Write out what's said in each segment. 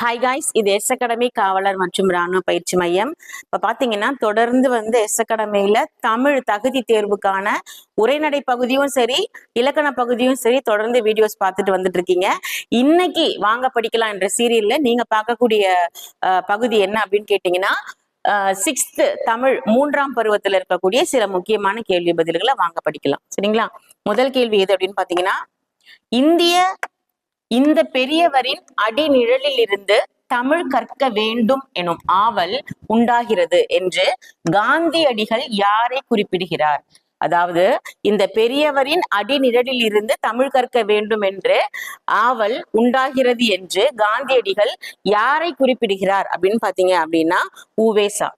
Hi guys இது S academy காவலர் மற்றும் ராணுவ பயிற்சி மையம். இப்போ பார்த்தீங்கன்னா தொடர்ந்து வந்து எஸ் அகாடமியில தமிழ் தகுதி தேர்வுக்கான உரைநடை பகுதியும் சரி இலக்கண பகுதியும் சரி தொடர்ந்து வீடியோஸ் பார்த்துட்டு வந்துட்டு இருக்கீங்க இன்னைக்கு வாங்க படிக்கலாம் என்ற சீரியல்ல நீங்க பார்க்கக்கூடிய பகுதி என்ன அப்படின்னு கேட்டீங்கன்னா சிக்ஸ்த் தமிழ் மூன்றாம் பருவத்தில் இருக்கக்கூடிய சில முக்கியமான கேள்வி பதில்களை வாங்க படிக்கலாம். சரிங்களா? முதல் கேள்வி எது அப்படின்னு பார்த்தீங்கன்னா இந்திய இந்த பெரியவரின் அடிநிழலில் இருந்து தமிழ் கற்க வேண்டும் எனும் ஆவல் உண்டாகிறது என்று காந்தியடிகள் யாரை குறிப்பிடுகிறார்? அதாவது இந்த பெரியவரின் அடிநிழலில் இருந்து தமிழ் கற்க வேண்டும் என்று ஆவல் உண்டாகிறது என்று காந்தியடிகள் யாரை குறிப்பிடுகிறார் அப்படின்னு பாத்தீங்க அப்படின்னா உவேசா.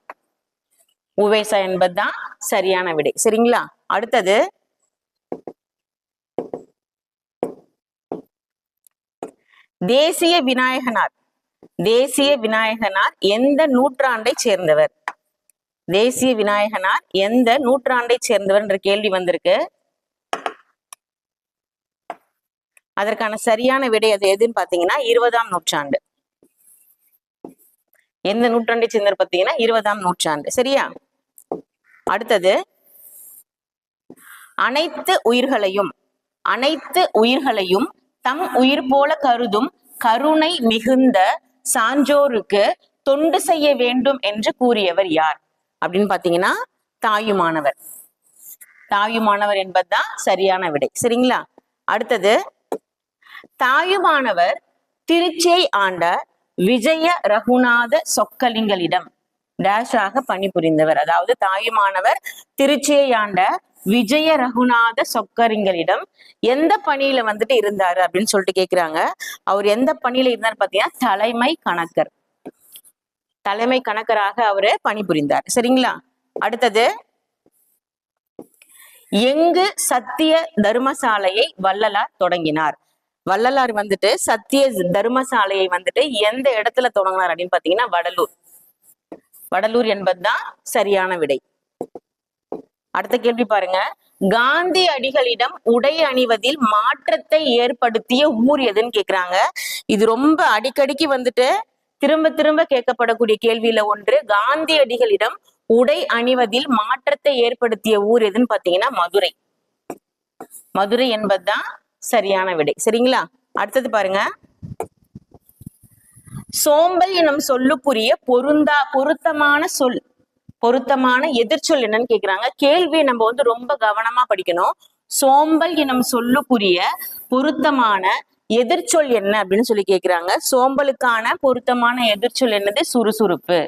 உவேசா என்பதுதான் சரியான விடை. சரிங்களா? அடுத்தது தேசிய விநாயகனார். தேசிய விநாயகனார் எந்த நூற்றாண்டை சேர்ந்தவர்? தேசிய விநாயகனார் எந்த நூற்றாண்டை சேர்ந்தவர் என்ற கேள்வி வந்திருக்கு. அதற்கான சரியான விடை அது எதுன்னு பாத்தீங்கன்னா இருபதாம் நூற்றாண்டு. எந்த நூற்றாண்டை சேர்ந்தவர் பாத்தீங்கன்னா இருபதாம் நூற்றாண்டு. சரியா? அடுத்தது அனைத்து உயிர்களையும் அனைத்து உயிர்களையும் தம் உயிர் போல கருதும் கருணை மிகுந்த சான்றோருக்கு தொண்டு செய்ய வேண்டும் என்று கூறியவர் யார்? அப்படின்னு பாத்தீங்கன்னா தாயுமானவர். தாயுமானவர் என்பதுதான் சரியான விடை. சரிங்களா? அடுத்தது தாயுமானவர் திருச்சியை ஆண்ட விஜய ரகுநாத சொக்கலிங்கலிடம் டேஷாக பணிபுரிந்தவர். அதாவது தாயுமானவர் திருச்சியை ஆண்ட விஜய ரகுநாத சொக்கரிங்களிடம் எந்த பணியில வந்துட்டு இருந்தாரு அப்படின்னு சொல்லிட்டு கேக்குறாங்க. அவர் எந்த பணியில இருந்தார் பாத்தீங்கன்னா தலைமை கணக்கர். தலைமை கணக்கராக அவரு பணிபுரிந்தார். சரிங்களா? அடுத்தது எங்கு சத்திய தர்மசாலையை வள்ளலார் தொடங்கினார்? வள்ளலார் வந்துட்டு சத்திய தர்மசாலையை வந்துட்டு எந்த இடத்துல தொடங்கினார் அப்படின்னு பாத்தீங்கன்னா வடலூர். வடலூர் என்பதுதான் சரியான விடை. அடுத்த கேள்வி பாருங்க. காந்தி அடிகளிடம் உடை அணிவதில் மாற்றத்தை ஏற்படுத்திய ஊர் எதுன்னு கேக்குறாங்க. இது ரொம்ப அடிக்கடிக்கு வந்துட்டு திரும்ப திரும்ப கேட்கப்படக்கூடிய கேள்வியில ஒன்று காந்தி அடிகளிடம் உடை அணிவதில் மாற்றத்தை ஏற்படுத்திய ஊர் எதுன்னு பாத்தீங்கன்னா மதுரை. மதுரை என்பதுதான் சரியான விடை. சரிங்களா? அடுத்தது பாருங்க. சோம்பல் எனும் சொல்லுக்குரிய பொருந்தா பொருத்தமான சொல் பொருத்தமான எதிர்ச்சொல் என்னன்னு கேக்குறாங்க. கேள்வியை நம்ம வந்து ரொம்ப கவனமா படிக்கணும். சோம்பல் எனும் சொல்லுக்குரிய பொருத்தமான எதிர்ச்சொல் என்ன அப்படின்னு சொல்லி கேக்குறாங்க. சோம்பலுக்கான பொருத்தமான எதிர்ச்சொல் என்னது? சுறுசுறுப்பு.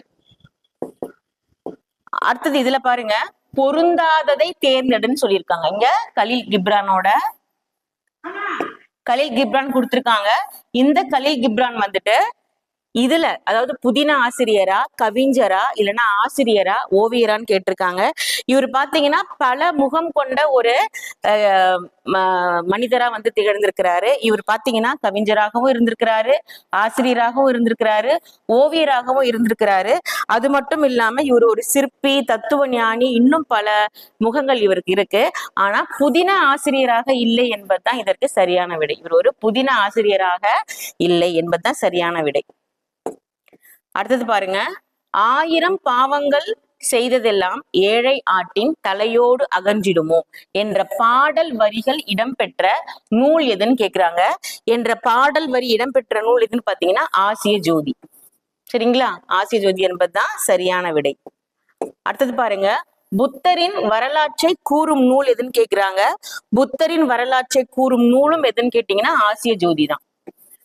அடுத்தது இதுல பாருங்க. பொருந்தாததை தேர்ந்தெடுன்னு சொல்லியிருக்காங்க. இங்க கலீல் கிப்ரானோட கலீல் கிப்ரான் கொடுத்திருக்காங்க. இந்த கலீல் கிப்ரான் வந்துட்டு இதுல அதாவது புதின ஆசிரியரா கவிஞரா இல்லைன்னா ஆசிரியரா ஓவியரான்னு கேட்டிருக்காங்க. இவர் பாத்தீங்கன்னா பல முகம் கொண்ட ஒரு ம- மனிதரா வந்து திகழ்ந்திருக்கிறாரு. இவர் பாத்தீங்கன்னா கவிஞராகவும் இருந்திருக்கிறாரு ஆசிரியராகவும் இருந்திருக்கிறாரு ஓவியராகவும் இருந்திருக்கிறாரு. அது மட்டும் இல்லாம இவர் ஒரு சிற்பி தத்துவ ஞானி இன்னும் பல முகங்கள் இவருக்கு இருக்கு. ஆனா புதின ஆசிரியராக இல்லை என்பதுதான் இதற்கு சரியான விடை. இவர் ஒரு புதின ஆசிரியராக இல்லை என்பதுதான் சரியான விடை. அடுத்தது பாருங்க. ஆயிரம் பாவங்கள் செய்ததெல்லாம் ஏழை ஆட்டின் தலையோடு அகன்றிடுமோ என்ற பாடல் வரிகள் இடம்பெற்ற நூல் எதுன்னு கேக்குறாங்க. என்ற பாடல் வரி இடம்பெற்ற நூல் எதுன்னு பாத்தீங்கன்னா ஆசிய ஜோதி. சரிங்களா? ஆசிய ஜோதி என்பதுதான் சரியான விடை. அடுத்தது பாருங்க. புத்தரின் வரலாற்றை கூறும் நூல் எதுன்னு கேக்குறாங்க. புத்தரின் வரலாற்றை கூறும் நூலும் எதுன்னு கேட்டீங்கன்னா ஆசிய ஜோதி தான்.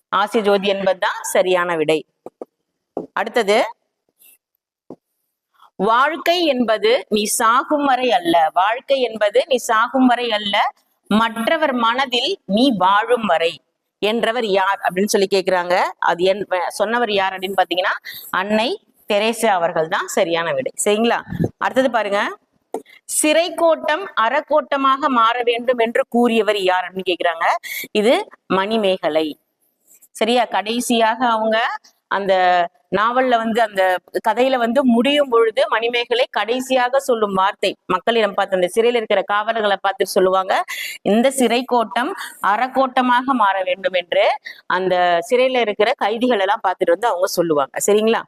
ஆசிய ஜோதி என்பதுதான் சரியான விடை. அடுத்தது வாழ்க்கை என்பது நீ சாகும் வரை அல்ல. வாழ்க்கை என்பது நீ சாகும் வரை அல்ல. மற்றவர் மனதில் நீ வாழும் வரை. என்றவர் யார் அப்படின்னு சொல்லி கேக்குறாங்க. அது என் சொன்னவர் யார் அப்படின்னு பாத்தீங்கன்னா அன்னை தெரேசா அவர்கள் தான் சரியான விடை. சரிங்களா? அடுத்தது பாருங்க சிறை கோட்டம் அறக்கோட்டமாக மாற வேண்டும் என்று கூறியவர் யார்? அப்படின்னு கேக்குறாங்க. இது மணிமேகலை. சரியா? கடைசியாக அவங்க அந்த நாவல்ல வந்து அந்த கதையில வந்து முடியும் பொழுது மணிமேகலை கடைசியாக சொல்லும் வார்த்தை. மக்களிடம் பார்த்து அந்த சிறையில் இருக்கிற காவலர்களை பார்த்து சொல்லுவாங்க இந்த சிறை கோட்டம் அறக்கோட்டமாக மாற வேண்டும் என்று அந்த சிறையில இருக்கிற கைதிகள் எல்லாம் பார்த்துட்டு வந்து அவங்க சொல்லுவாங்க. சரிங்களா?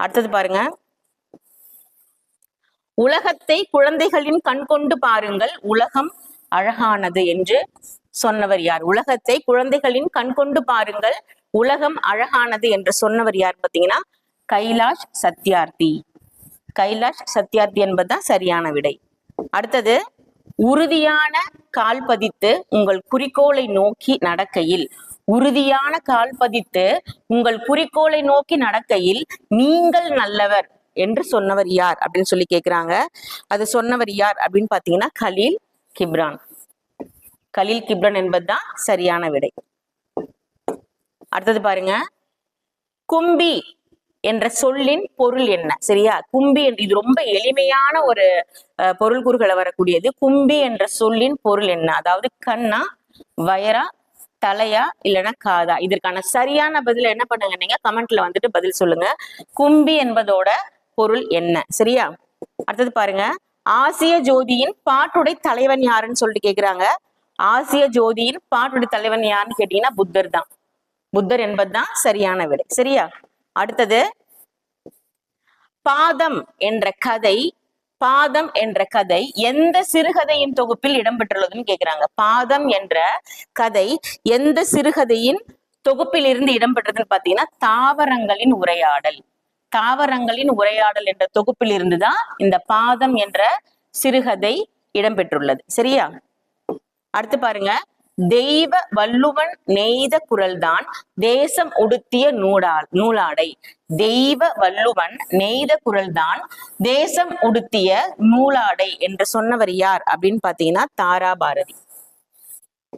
அடுத்தது பாருங்க. உலகத்தை குழந்தைகளின் கண் கொண்டு பாருங்கள் உலகம் அழகானது என்று சொன்னவர் யார்? உலகத்தை குழந்தைகளின் கண் கொண்டு பாருங்கள் உலகம் அழகானது என்று சொன்னவர் யார் பார்த்தீங்கன்னா கைலாஷ் சத்யார்த்தி. கைலாஷ் சத்யார்த்தி என்பதுதான் சரியான விடை. அடுத்தது உறுதியான கால் பதித்து உங்கள் குறிக்கோளை நோக்கி நடக்கையில். உறுதியான கால் பதித்து உங்கள் குறிக்கோளை நோக்கி நடக்கையில் நீங்கள் நல்லவர் என்று சொன்னவர் யார் அப்படின்னு சொல்லி கேக்குறாங்க. அது சொன்னவர் யார் அப்படின்னு பாத்தீங்கன்னா கலீல் கிப்ரான். கலீல் கிப்ரான் என்பதுதான் சரியான விடை. அடுத்தது பாருங்க. கும்பி என்ற சொல்லின் பொருள் என்ன? சரியா? கும்பி இது ரொம்ப எளிமையான ஒரு அஹ், பொருள் கூறுகளை வரக்கூடியது. கும்பி என்ற சொல்லின் பொருள் என்ன? அதாவது கண்ணா வயரா தலையா இல்லைன்னா காதா. இதற்கான சரியான பதில என்ன பண்ணுங்க நீங்க? கமெண்ட்ல வந்துட்டு பதில் சொல்லுங்க. கும்பி என்பதோட பொருள் என்ன? சரியா? அடுத்தது பாருங்க. ஆசிய ஜோதியின் பாட்டுடை தலைவன் யாருன்னு சொல்லிட்டு கேக்குறாங்க. ஆசிய ஜோதியின் பாட்டுடை தலைவன் யாருன்னு கேட்டீங்கன்னா புத்தர் தான். புத்தர் என்பதுதான் சரியான விடை. சரியா? அடுத்தது பாதம் என்ற கதை பாதம் என்ற கதை எந்த சிறுகதையின் தொகுப்பில் இடம்பெற்றுள்ளதுன்னு கேக்குறாங்க. பாதம் என்ற கதை எந்த சிறுகதையின் தொகுப்பில் இருந்து இடம்பெற்றதுன்னு பாத்தீங்கன்னா தாவரங்களின் உரையாடல். தாவரங்களின் உரையாடல் என்ற தொகுப்பில் இருந்துதான் இந்த பாதம் என்ற சிறுகதை இடம்பெற்றுள்ளது. சரியா? அடுத்து பாருங்க. தெய்வ வள்ளுவன் நெய்த குரல்தான் தேசம் உடுத்திய நூடா நூலாடை. தெய்வ வள்ளுவன் நெய்த குரல்தான் தேசம் உடுத்திய நூலாடை என்று சொன்னவர் யார் அப்படின்னு பாத்தீங்கன்னா தாரா பாரதி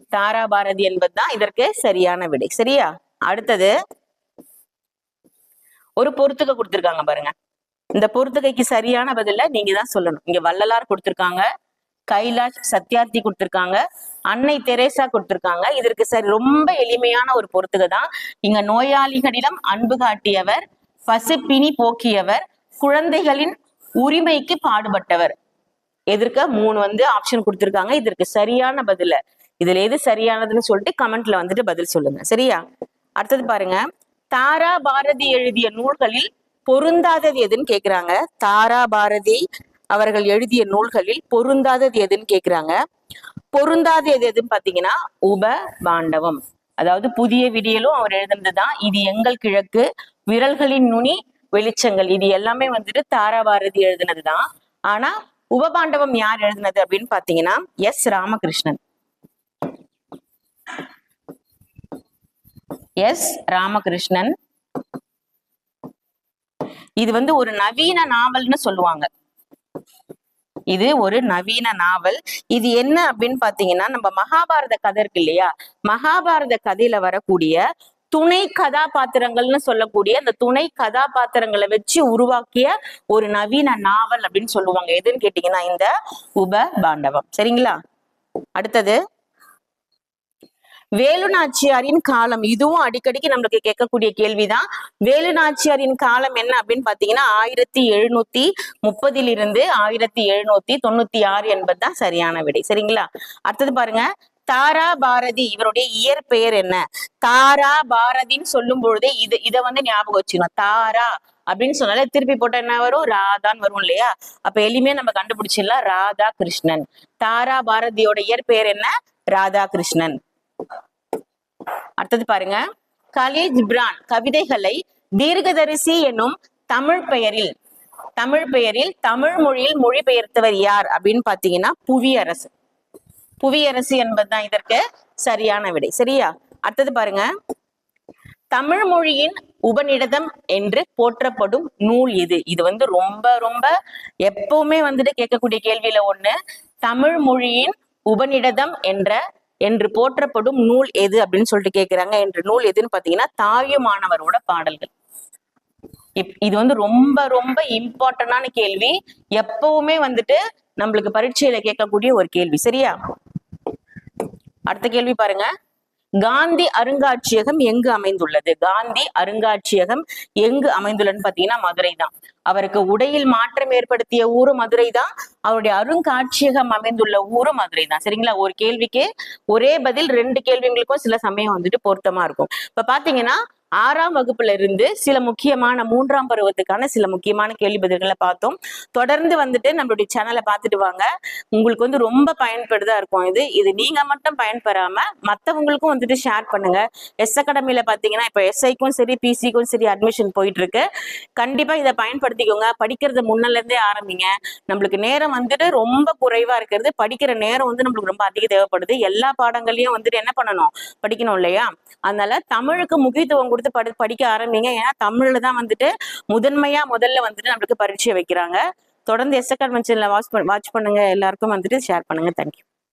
தாரா பாரதி என்பதுதான் இதற்கு சரியான விடை. சரியா? அடுத்தது ஒரு பொறுத்துக்க கொடுத்திருக்காங்க பாருங்க. இந்த பொறுத்துகைக்கு சரியான பதில நீங்க தான் சொல்லணும். இங்க வள்ளலார் கொடுத்திருக்காங்க. கைலாஷ் சத்யார்த்தி கொடுத்துருக்காங்க அன்னை தெரேசா கொடுத்துருக்காங்க. இதற்கு சரி ரொம்ப எளிமையான ஒரு பொறுத்துக தான். இங்க நோயாளிகளிடம் அன்பு காட்டியவர் பசுப்பினி போக்கியவர் குழந்தைகளின் உரிமைக்கு பாடுபட்டவர். எதிர்க்க மூணு வந்து ஆப்ஷன் கொடுத்துருக்காங்க. இதற்கு சரியான பதில. இதுல எது சரியானதுன்னு சொல்லிட்டு கமெண்ட்ல வந்துட்டு பதில் சொல்லுங்க. சரியா? அடுத்தது பாருங்க. தாரா பாரதி எழுதிய நூல்களில் பொருந்தாதது எதுன்னு கேக்குறாங்க. தாரா பாரதி அவர்கள் எழுதிய நூல்களில் பொருந்தாதது எதுன்னு கேக்குறாங்க. பொருந்தாதது எதுன்னு பாத்தீங்கன்னா உப பாண்டவம். அதாவது புதிய விடியலும் அவர் எழுதுனதுதான். இது எங்கள் கிழக்கு விரல்களின் நுனி வெளிச்சங்கள். இது எல்லாமே வந்துட்டு தாராபாரதி பாரதி எழுதுனதுதான். ஆனா உபபாண்டவம் யார் எழுதுனது அப்படின்னு பாத்தீங்கன்னா எஸ் ராமகிருஷ்ணன். எஸ் ராமகிருஷ்ணன். இது வந்து ஒரு நவீன நாவல்னு சொல்லுவாங்க. இது ஒரு நவீன நாவல். இது என்ன அப்படின்னு பாத்தீங்கன்னா நம்ம மகாபாரத கதை இருக்கு இல்லையா? மகாபாரத கதையில வரக்கூடிய துணை கதாபாத்திரங்கள்னு சொல்லக்கூடிய அந்த துணை கதாபாத்திரங்களை வச்சு உருவாக்கிய ஒரு நவீன நாவல் அப்படின்னு சொல்லுவாங்க. எதுன்னு கேட்டீங்கன்னா இந்த உப பாண்டவம் சரிங்களா? அடுத்தது வேலுநாச்சியாரின் காலம். இதுவும் அடிக்கடிக்கு நம்மளுக்கு கேட்கக்கூடிய கேள்விதான். வேலுநாச்சியாரின் காலம் என்ன அப்படின்னு பாத்தீங்கன்னா ஆயிரத்தி எழுநூத்தி முப்பதிலிருந்து ஆயிரத்தி எழுநூத்தி தொண்ணூத்தி ஆறு என்பதுதான் சரியான விடை. சரிங்களா? அடுத்தது பாருங்க. தாரா பாரதி இவருடைய இயற்பெயர் என்ன? தாரா பாரதின்னு சொல்லும் பொழுதே இது இதை வந்து ஞாபகம் வச்சுக்கணும். தாரா அப்படின்னு சொன்னாலே திருப்பி போட்ட என்ன வரும்? ராதான்னு வரும் இல்லையா? அப்ப எளிமையா நம்ம கண்டுபிடிச்சிடலாம். ராதா கிருஷ்ணன் தாரா பாரதியோட இயற்பெயர் என்ன? ராதா கிருஷ்ணன் அடுத்தது பாருங்க. கலீல் ஜிப்ரான் கவிதைகளை தீர்க்கதரிசி என்னும் தமிழ் பெயரில் தமிழ் பெயரில் தமிழ் மொழியில் மொழிபெயர்த்தவர் யார் அப்படின்னு பாத்தீங்கன்னா புவியரசு. புவியரசு என்பதுதான் இதற்கு சரியான விடை. சரியா? அடுத்தது பாருங்க. தமிழ் மொழியின் உபநிடதம் என்று போற்றப்படும் நூல் இது இது வந்து ரொம்ப ரொம்ப எப்பவுமே வந்துட்டு கேட்கக்கூடிய கேள்வியில ஒண்ணு. தமிழ் மொழியின் உபநிடதம் என்ற என்று போற்றப்படும் நூல் எது அப்படின்னு சொல்லிட்டு கேட்கிறாங்க என்ற நூல் எதுன்னு பாத்தீங்கன்னா தாயுமானவரோட பாடல்கள். இப்- இது வந்து ரொம்ப ரொம்ப இம்பார்ட்டன்டான கேள்வி. எப்பவுமே வந்துட்டு நம்மளுக்கு பரீட்சையில கேட்கக்கூடிய ஒரு கேள்வி. சரியா? அடுத்த கேள்வி பாருங்க. காந்தி அருங்காட்சியகம் எங்கு அமைந்துள்ளது? காந்தி அருங்காட்சியகம் எங்கு அமைந்துள்ளதுன்னு பாத்தீங்கன்னா மதுரை தான். அவருக்கு உடையில் மாற்றம் ஏற்படுத்திய ஊரும் மதுரை தான். அவருடைய அருங்காட்சியகம் அமைந்துள்ள ஊரும் மதுரை தான். சரிங்களா? ஒரு கேள்விக்கு ஒரே பதில் ரெண்டு கேள்விங்களுக்கும் சில சமயம் வந்துட்டு பொருத்தமா இருக்கும். இப்ப பாத்தீங்கன்னா ஆறாம் வகுப்புல இருந்து சில முக்கியமான மூன்றாம் பருவத்துக்கான சில முக்கியமான கேள்வி பதில்களை பார்த்தோம். தொடர்ந்து வந்துட்டு நம்மளுடைய சேனலை பார்த்துட்டு வாங்க. உங்களுக்கு வந்து ரொம்ப பயன்படுதா இருக்கும் இது. இது நீங்க மட்டும் பயன்பெறாம மத்தவங்களுக்கும் வந்துட்டு ஷேர் பண்ணுங்க. எஸ் அகாடமியில பாத்தீங்கன்னா இப்ப எஸ்ஐக்கும் சரி பிசிக்கும் சரி அட்மிஷன் போயிட்டு இருக்கு கண்டிப்பா இதை பயன்படுத்திக்கோங்க. படிக்கிறது முன்னல இருந்தே ஆரம்பிங்க. நம்மளுக்கு நேரம் வந்துட்டு ரொம்ப குறைவா இருக்கிறது. படிக்கிற நேரம் வந்து நம்மளுக்கு ரொம்ப அதிக தேவைப்படுது. எல்லா பாடங்களையும் வந்துட்டு என்ன பண்ணணும்? படிக்கணும் இல்லையா? அதனால தமிழுக்கு முக்கியத்துவம் கொடுத்து படி படிக்க ஆரம்பிங்க. ஏன்னா தமிழ்ல தான் வந்துட்டு முதன்மையா முதல்ல வந்துட்டு நம்மளுக்கு பரீட்சை வைக்கிறாங்க. தொடர்ந்து எஸ் அகாடமி வாட்ச் வாட்ச் பண்ணுங்க. எல்லாருக்கும் வந்துட்டு ஷேர் பண்ணுங்க. தேங்க்யூ